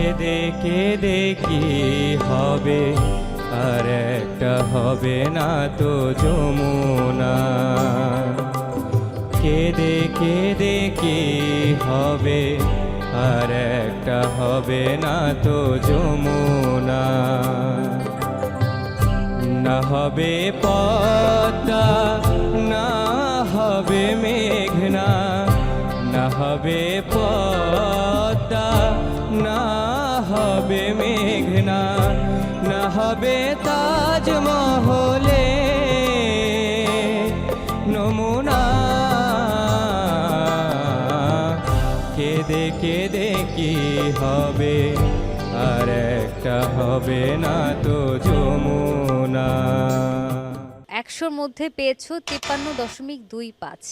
কেঁদে কেঁদে কি হবে? আর একটা হবে না তো যমুনা। কেঁদে কেঁদে কি হবে? আর একটা হবে না তো যমুনা। না হবে পদ্মা, না হবে মেঘনা, না হবে পদ্মা। হবে মেঘনা, না হবে তাজমহলে নমুনা। কেঁদে কেঁদে কি হবে? আর একটা হবে না তো যমুনা। একশোর মধ্যে পেয়েছ তিপ্পান্ন দশমিক দুই পাঁচ।